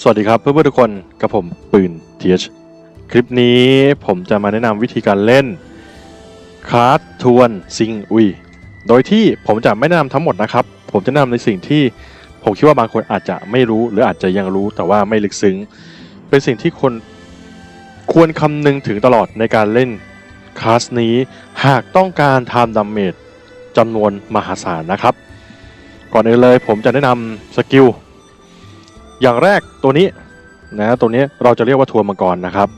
สวัสดีครับเพื่อนๆทุกคนกับผมปืน TH คลิปนี้ผมจะมาแนะนำวิธีการเล่นคาร์ดทวนซิงอุยโดยที่ผมจะไม่แนะนำทั้งหมดนะครับ ผมจะแนะนำในสิ่งที่ผมคิดว่าบางคนอาจจะไม่รู้หรืออาจจะยังรู้แต่ว่าไม่ลึกซึ้ง เป็นสิ่งที่คนควรคำนึงถึงตลอดในการเล่นคลาสนี้หากต้องการทำดาเมจจำนวนมหาศาลนะครับ ก่อนอื่นเลยผมจะแนะนำสกิล อย่างแรกตัวนี้นะตัวนี้เราจะเรียกว่าทวนมังกรนะครับ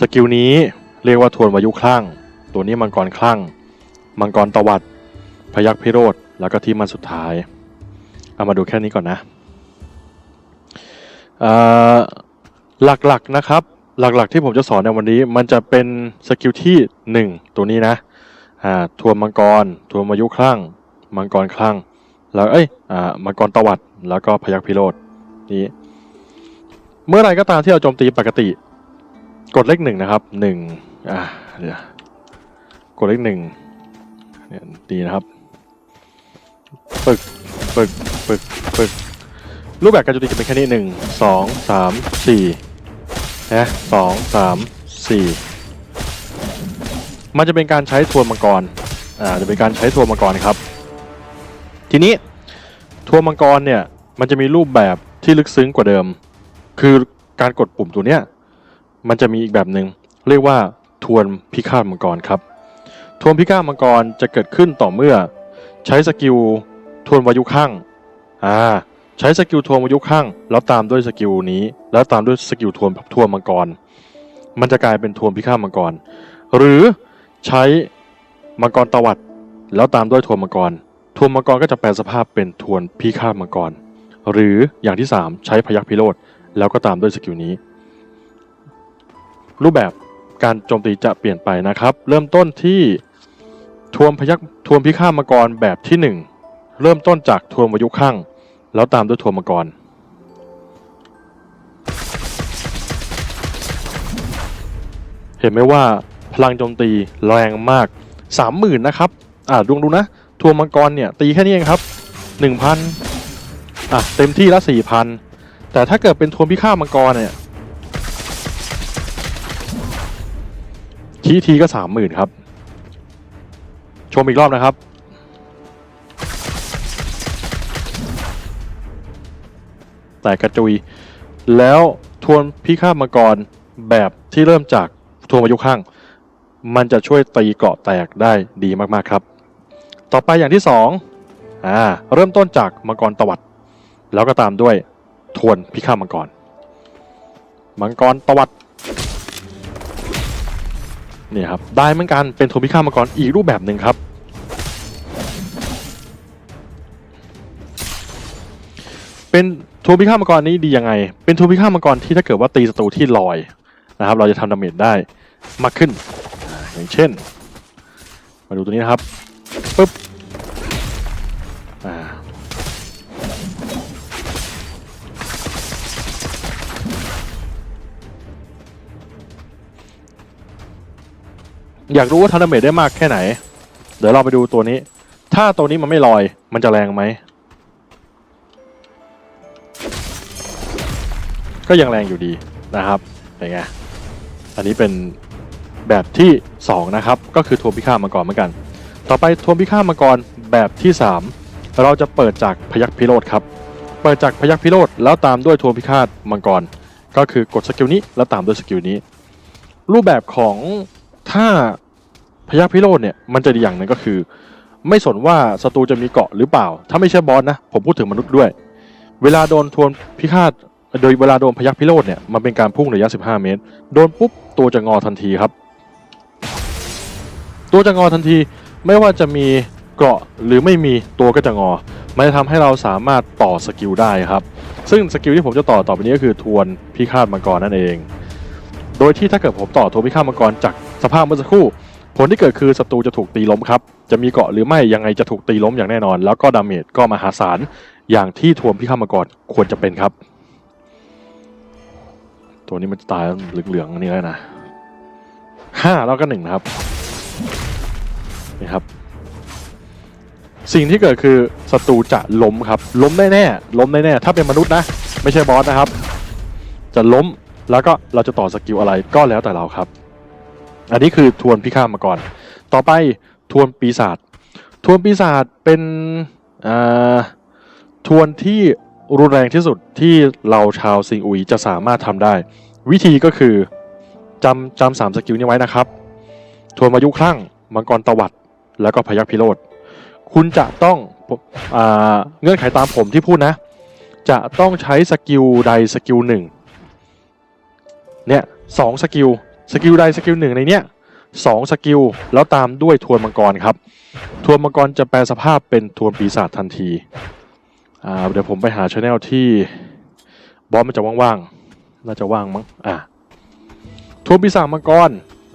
สกิลนี้เรียกว่าทวนวายุคลั่ง ตัวนี้มังกรคลั่ง มังกรตวัด พยักพิโรธแล้วก็ที่มันสุดท้าย เอามาดูแค่นี้ก่อนนะหลักๆนะครับ หลักๆที่ผมจะสอนในวันนี้ มันจะเป็นสกิลที่ 1 ตัวนี้นะทวนมังกรทวนวายุคลั่ง มังกรคลั่ง แล้วเอ้ยอมังกรตวัดแล้วก็พยักพิโรธ นี้ เมื่อไรก็ตามที่เราโจมตีปกติ กดเลขหนึ่งนะครับหนึ่งอ่าเดี๋ยวกดเลขหนึ่งเนี่ยดีนะครับปึกปึกปึกปึกรูปแบบการโจมตีจะเป็นแค่นี้หนึ่งสองสามสี่นะสองสามสี่มันจะเป็นการใช้ทวนมังกรอ่าจะเป็นการใช้ทวนมังกรครับ ทีนี้ทวนมังกรเนี่ยมันจะมีรูปแบบ ที่ลึกซึ้งกว่าเดิม คือการกดปุ่มตัวเนี้ยมันจะมีอีกแบบหนึ่งเรียกว่าทวนพิฆาตมังกรครับ ทวนพิฆาตมังกรจะเกิดขึ้นต่อเมื่อ ใช้สกิลทวนวายุข้างอ่าใช้สกิลทวนวายุข้างแล้วตามด้วยสกิลนี้ แล้วตามด้วยสกิลทวนทวนมังกร มันจะกลายเป็นทวนพิฆาตมังกร หรือใช้มังกรตวัด แล้วตามด้วยทวนมังกรทวนมังกรก็จะแปลสภาพเป็นทวนพิฆาตมังกร หรืออย่างที่ 3 ใช้พยักพิโรธแล้วก็ตามด้วยสกิลนี้ รูปแบบการโจมตีจะเปลี่ยนไปนะครับ เริ่มต้นที่ทวนพยักทวนพิฆาตมังกรแบบที่ 1 เริ่มต้นจากทวนวายุข้างแล้วตามด้วยทวนมังกรเห็นไหมว่าพลังโจมตีแรงมาก 30,000 นะครับ อ่าดูดูนะ ทวนมังกรเนี่ย ตีแค่นี้เองครับ 1,000 อะเต็มที่ละสี่พันแต่ถ้าเกิดเป็นทวนพิฆาตมังกรเนี่ยทีทีก็สามหมื่นครับ ชมอีกรอบนะครับ แต่กระจุย แล้วทวนพิฆาตมังกรแบบที่เริ่มจากทวนอายุข้าง มันจะช่วยตีเกาะแตกได้ดีมากๆครับ ต่อไปอย่างที่สองอ่าเริ่มต้นจากมังกรตวัด แล้วก็ตามด้วยทวนพิฆาตมังกร มังกรตวัดนี่ครับได้เหมือนกันเป็นทวนพิฆาตมังกรอีกรูปแบบหนึ่งครับ เป็นทวนพิฆาตมังกรนี้ดียังไง เป็นทวนพิฆาตมังกรที่ถ้าเกิดว่าตีศัตรูที่ลอยนะครับ เราจะทำดาเมจได้มากขึ้นอ่าอย่างเช่น มาดูตัวนี้นะครับปึ๊บ อยากรู้ว่าทำดาเมจได้มากแค่ไหน เดี๋ยวเราไปดูตัวนี้ ถ้าตัวนี้มันไม่ลอย มันจะแรงไหม ก็ยังแรงอยู่ดีนะครับเป็นไงอันนี้เป็นแบบที่ 2 นะครับ ก็คือทวมพิฆาตมังกรเหมือนกัน ต่อไปทวมพิฆาตมังกรแบบที่ 3 เราจะเปิดจากพยักพิโรธครับ เปิดจากพยักพิโรธแล้วตามด้วยทวมพิฆาตมังกร ก็คือกดสกิลนี้แล้วตามด้วยสกิลนี้ รูปแบบของ ถ้าพยักพิโรธเนี่ยมันจะดีอย่างหนึ่งก็คือ ไม่สนว่าศัตรูจะมีเกาะหรือเปล่า ถ้าไม่ใช่บอสนะ ผมพูดถึงมนุษย์ด้วย เวลาโดนทวนพิฆาตโดยเวลาโดนพยักพิโรธเนี่ยมันเป็นการพุ่งระยะ 15 เมตร โดนปุ๊บตัวจะงอทันทีครับ ตัวจะงอทันทีไม่ว่าจะมีเกราะหรือไม่มีตัวก็จะงอ มันจะทำให้เราสามารถต่อสกิลได้ครับ ซึ่งสกิลที่ผมจะต่อต่อไปนี้ก็คือทวนพิฆาตมังกรนั่นเอง โดยที่ถ้าเกิดผมต่อทวนพิฆาตมังกรจาก สภาพเมื่อสักครู่ ผลที่เกิดคือศัตรูจะถูกตีล้มครับ จะมีเกาะหรือไม่ยังไงจะถูกตีล้มอย่างแน่นอน แล้วก็ดาเมจก็มหาศาลอย่างที่ทวนพิฆาตมังกรควรจะเป็นครับ ตัวนี้มันจะตายเหลืองๆอันนี้แล้วนะห้าแล้วก็หนึ่งนะครับนี่ครับ สิ่งที่เกิดคือศัตรูจะล้มครับ ล้มแน่ๆล้มแน่ๆถ้าเป็นมนุษย์นะ ไม่ใช่บอสนะครับ จะล้มแล้วก็เราจะต่อสกิลอะไรก็แล้วแต่เราครับ อันนี้คือทวนพิฆาตมาก่อน ต่อไปทวนปีศาจทวนปีศาจเป็นทวนที่รุนแรงที่สุดที่เราชาวซิงอุยจะสามารถทำได้ วิธีก็คือจำจำสามสกิลนี้ไว้นะครับ ทวนมายุคลั่งมังกรตวัด แล้วก็พยัคฆ์พิโรธคุณจะต้องอเงื่อนไขตามผมที่พูดนะ จะต้องใช้สกิลใดสกิลหนึ่งเนี่ยสองสกิล สกิลใดสกิลหนึ่งในเนี้ยสองสกิลแล้วตามด้วยทวนมังกรครับ ทวนมังกรจะแปลสภาพเป็นทวนปีศาจทันทีอ่าเดี๋ยวผมไปหาชแนลที่บอสมันจะว่างๆน่าจะว่างมั้งอ่าทวนปีศาจมังกร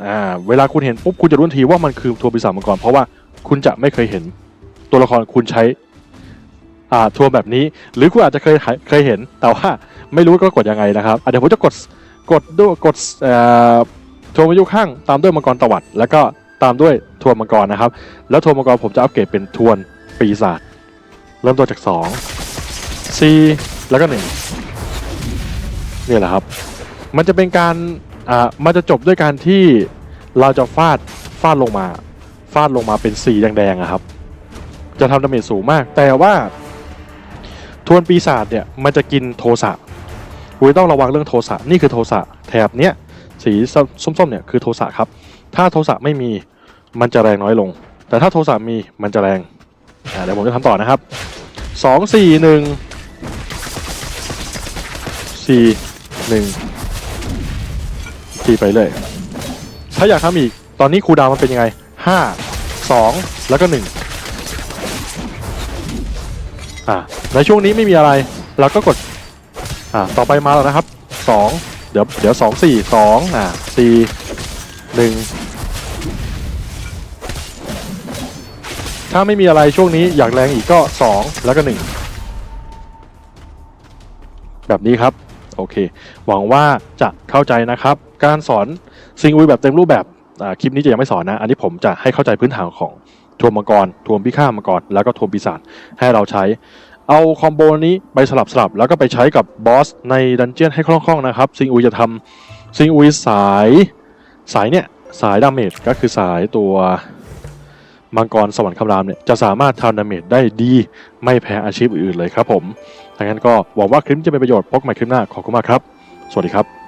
อ่าเวลาคุณเห็นปุ๊บคุณจะรู้ทันทีว่ามันคือทวนปีศาจมังกรเพราะว่าคุณจะไม่เคยเห็นตัวละครคุณใช้อ่าทวนแบบนี้ หรือคุณอาจจะเคยเคยเห็นแต่ว่าไม่รู้ก็กดยังไงนะครับเดี๋ยวผมจะกดกดด้วยกดเอ่อ ทวนมายุข้างตามด้วยมังกรตวัด แล้วก็ตามด้วยทวนมังกรนะครับ แล้วทวนมังกรผมจะอัปเกรดเป็นทวนปีศาจเริ่มต้นจาก 2 4 แล้วก็1นี่แหละครับ มันจะเป็นการอ่ามันจะจบด้วยการที่เราจะฟาดฟาดลงมา ฟาดลงมาเป็นสีแดงๆอะครับ จะทำดาเมจสูงมาก แต่ว่าทวนปีศาจเนี่ยมันจะกินโทสะคุณต้องระวังเรื่องโทสะนี่คือโทสะแถบเนี้ย สีส้มๆเนี่ยคือโทสะครับ ถ้าโทสะไม่มีมันจะแรงน้อยลง แต่ถ้าโทสะมีมันจะแรงเดี๋ยวผมจะทำต่อนะครับสองสี่หนึ่งสี่หนึ่งสี่ไปเลย ถ้าอยากทำอีกตอนนี้คูดาวมันเป็นยังไงห้าสองแล้วก็หนึ่งอ่าในช่วงนี้ไม่มีอะไร เราก็กดอ่าต่อไปมาแล้วนะครับสอง เดี๋ยวเดี๋ยวสองสี่สองอ่าสี่หนึ่งถ้าไม่มีอะไรช่วงนี้อยากแรงอีกก็2แล้วก็1แบบนี้ครับ โอเค หวังว่าจะเข้าใจนะครับ การสอนซิงอุยแบบเต็มรูปแบบคลิปนี้จะยังไม่สอนนะ อันนี้ผมจะให้เข้าใจพื้นฐานของทวมมังกรทวมพิฆาตมังกรแล้วก็ทวมปีศาจให้เราใช้ เอาคอมโบนี้ไปสลับสลับแล้วก็ไปใช้กับบอสในดันเจียนให้คล่องๆนะครับ ซิงอุยจะทำซิงอุยสายสายเนี่ยสายดาเมจก็คือสายตัวมังกรสวรรค์คำรามเนี่ยจะสามารถทำดาเมจได้ดีไม่แพ้อาชีพอื่นๆเลยครับผมดังนั้นก็หวังว่าคลิปจะเป็นประโยชน์พบใหม่คลิปหน้าขอบคุณมากครับ สวัสดีครับ